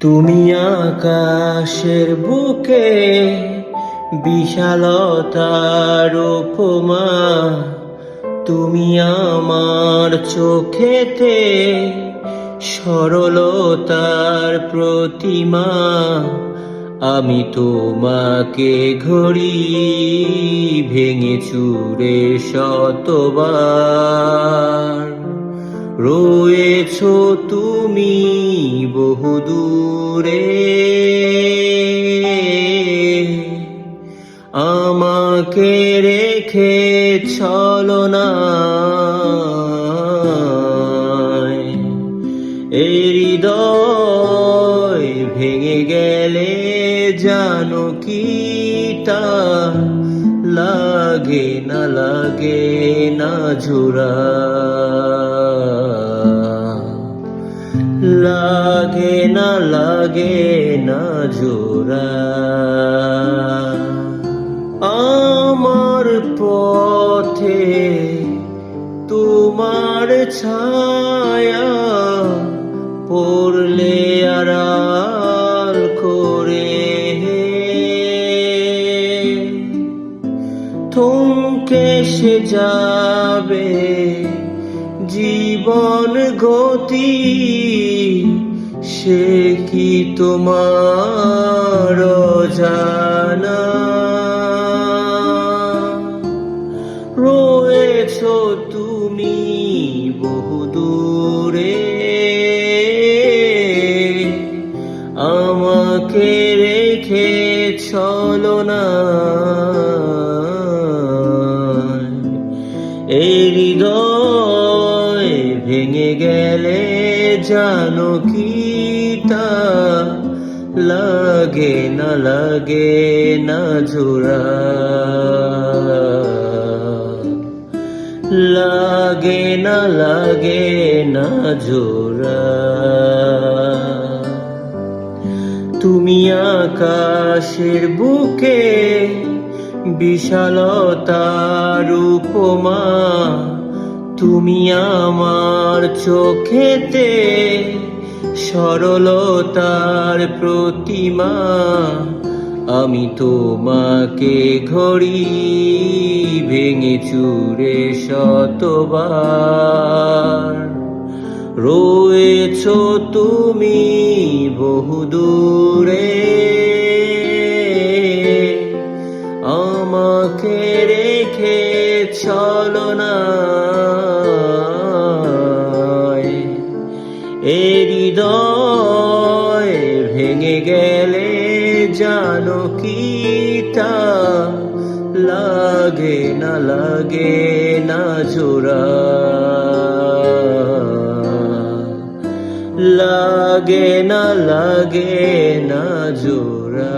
তুমি আকাশের বুকে বিশালতার উপমা, তুমি আমার চোখেতে সরলতার প্রতিমা, আমি তোমাকে ঘড়ি ভেঙে চুরে শতবার। রয়েছ তুমি বহুদূরে আমাকে রেখে চলো না। এই হৃদয় ভেঙে গেলে জানো কি তা লাগে না লাগে না জোড়া। লাগে না লাগে না জোড়া। আমার পথে তোমার ছায়া পড়লে আড়াল করে থমকে সে যাবে জীবন গতি সে কি তোমার জানা রয়েছ তুমি বহুদূরে আমাকে রেখে চলো না। এই হৃদয় ভেঙে গেলে জানো কি তা লাগে না লাগে না জোড়া লাগে না লাগে না জোড়া তুমি আকাশের বুকে বিশালতার উপমা। তুমি আমার চোখেতে সরলতার প্রতিমা, আমি তোমাকে ঘড়ি ভেঙে চুরে শতবার। রয়েছ তুমি বহুদূরে আমাকে রেখে চলো না এ জানো কি লাগে না লাগে না জোড়া। লাগে না লাগে না জোড়া।